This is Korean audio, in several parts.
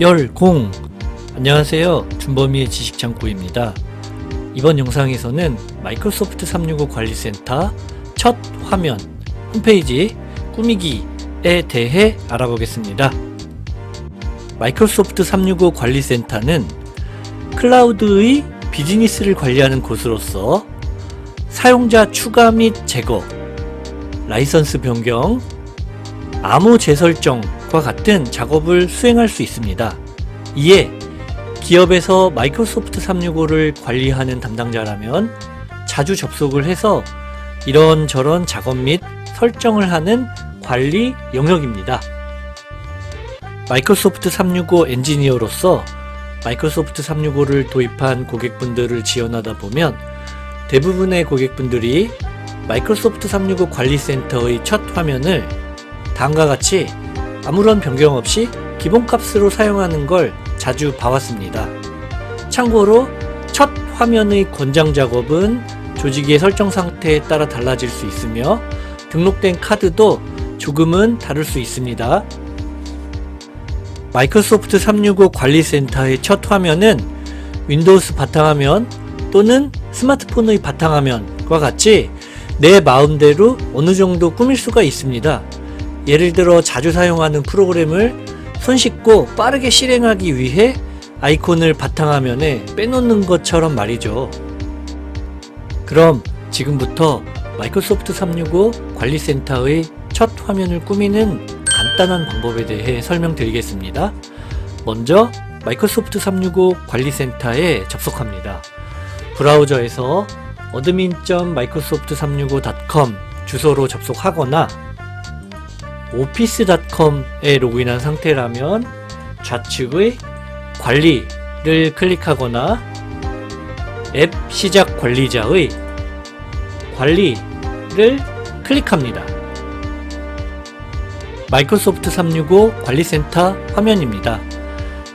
열공. 안녕하세요. 준범이의 지식창고입니다. 이번 영상에서는 마이크로소프트 365 관리센터 첫 화면 홈페이지 꾸미기에 대해 알아보겠습니다. 마이크로소프트 365 관리센터는 클라우드의 비즈니스를 관리하는 곳으로서 사용자 추가 및 제거 라이선스 변경 암호 재설정과 같은 작업을 수행할 수 있습니다. 이에 기업에서 마이크로소프트 365를 관리하는 담당자라면 자주 접속을 해서 이런저런 작업 및 설정을 하는 관리 영역입니다. 마이크로소프트 365 엔지니어로서 마이크로소프트 365를 도입한 고객분들을 지원하다 보면 대부분의 고객분들이 마이크로소프트 365 관리센터의 첫 화면을 다음과 같이 아무런 변경 없이 기본 값으로 사용하는 걸 자주 봐왔습니다. 참고로 첫 화면의 권장 작업은 조직의 설정 상태에 따라 달라질 수 있으며 등록된 카드도 조금은 다를 수 있습니다. 마이크로소프트 365 관리센터의 첫 화면은 윈도우스 바탕화면 또는 스마트폰의 바탕화면과 같이 내 마음대로 어느 정도 꾸밀 수가 있습니다. 예를 들어 자주 사용하는 프로그램을 손쉽고 빠르게 실행하기 위해 아이콘을 바탕화면에 빼놓는 것처럼 말이죠. 그럼 지금부터 마이크로소프트 365 관리센터의 첫 화면을 꾸미는 간단한 방법에 대해 설명드리겠습니다. 먼저 마이크로소프트 365 관리센터에 접속합니다. 브라우저에서 admin.microsoft365.com 주소로 접속하거나 office.com에 로그인한 상태라면 좌측의 관리를 클릭하거나 앱 시작 관리자의 관리를 클릭합니다. 마이크로소프트 365 관리센터 화면입니다.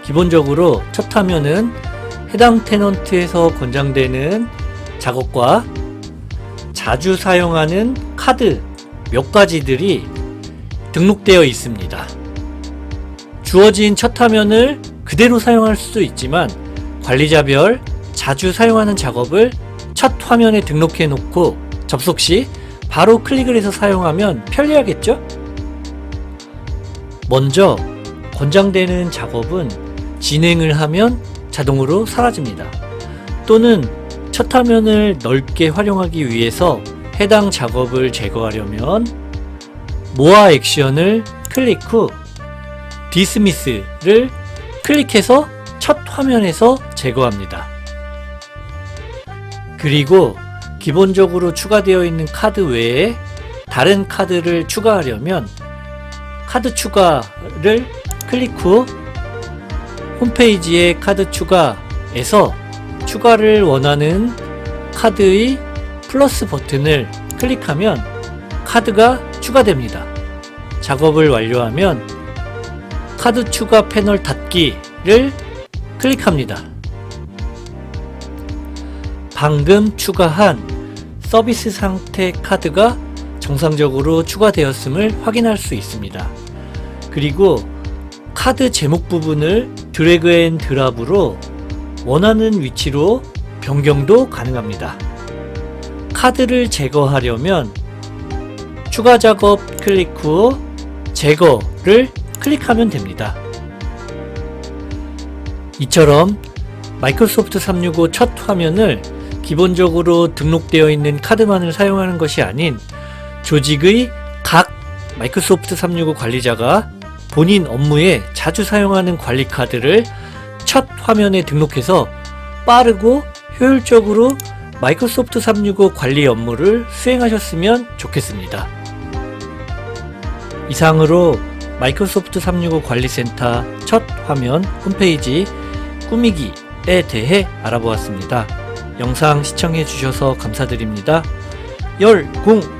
기본적으로 첫 화면은 해당 테넌트에서 권장되는 작업과 자주 사용하는 카드 몇 가지들이 등록되어 있습니다. 주어진 첫 화면을 그대로 사용할 수도 있지만 관리자별 자주 사용하는 작업을 첫 화면에 등록해 놓고 접속 시 바로 클릭을 해서 사용하면 편리하겠죠? 먼저 권장되는 작업은 진행을 하면 자동으로 사라집니다. 또는 첫 화면을 넓게 활용하기 위해서 해당 작업을 제거하려면 모아 액션을 클릭 후 디스미스를 클릭해서 첫 화면에서 제거합니다. 그리고 기본적으로 추가되어 있는 카드 외에 다른 카드를 추가하려면 카드 추가를 클릭 후 홈페이지의 카드 추가에서 추가를 원하는 카드의 플러스 버튼을 클릭하면 카드가 추가됩니다. 작업을 완료하면 카드 추가 패널 닫기를 클릭합니다. 방금 추가한 서비스 상태 카드가 정상적으로 추가되었음을 확인할 수 있습니다. 그리고 카드 제목 부분을 드래그 앤 드랍으로 원하는 위치로 변경도 가능합니다. 카드를 제거하려면 추가 작업 클릭 후 제거를 클릭하면 됩니다. 이처럼 마이크로소프트 365 첫 화면을 기본적으로 등록되어 있는 카드만을 사용하는 것이 아닌 조직의 각 마이크로소프트 365 관리자가 본인 업무에 자주 사용하는 관리 카드를 첫 화면에 등록해서 빠르고 효율적으로 마이크로소프트 365 관리 업무를 수행하셨으면 좋겠습니다. 이상으로 마이크로소프트 365 관리센터 첫 화면 홈페이지 꾸미기에 대해 알아보았습니다. 영상 시청해 주셔서 감사드립니다. 열공!